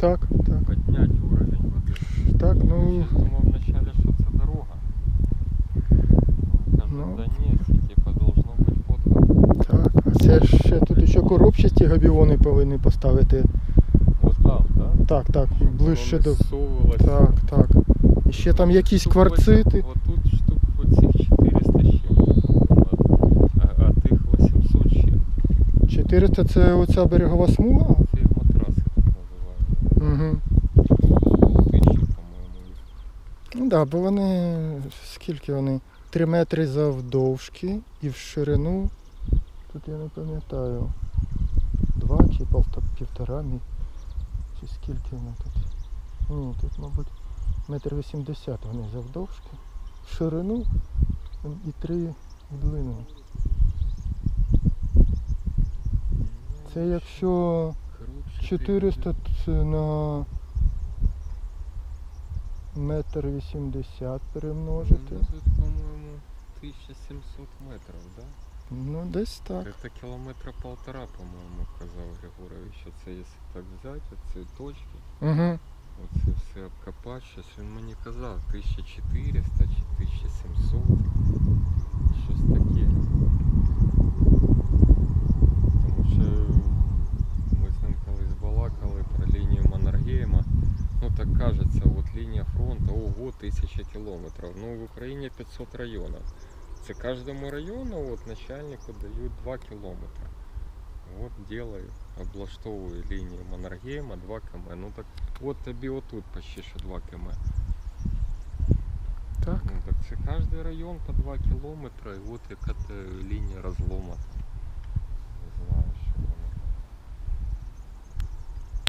Так, так. Поднять уровень води. Так, ну. Я думав вначале, що це дорога. Ну. Так, а це ще тут ще коробчасті габіони повинні поставити. Ось там, так? Так, так, ближче до. Так, так. І ще там якісь кварцити. ось- Отут штук оцих 400 ще. а, тих 800 ще. 400 це оця берегова смуга. Це Угу. Тисячі, по-моєму. Ну да, бо вони скільки вони? 3 метри завдовжки і в ширину. Тут я не пам'ятаю. Два чи півтора мі. Чи скільки вони тут? Ні, тут, мабуть, метр вісімдесят вони завдовжки. В ширину і три в длину. Це якщо 400 це на метр вісімдесят перемножити. Ну, Тут, по-моєму, 1700 метрів, да? Ну, десь так. Это километра полтора, по-моєму, казав Григорович. Це якщо так взяти, ці точки, Угу. оце все обкопати, щось він мені казав, 1400 чи 1700, Ну так кажеться, от лінія фронту, ого, 1000 кілометрів. Ну в Україні 500 районів. Це кожному району от, начальнику дають 2 кілометри. От делаю, облаштовую лінію Маннергейма 2 км. Ну так от тобі отут почти що 2 км. Так. Ну так це кожен район по 2 кілометри, і от яка лінія розлому.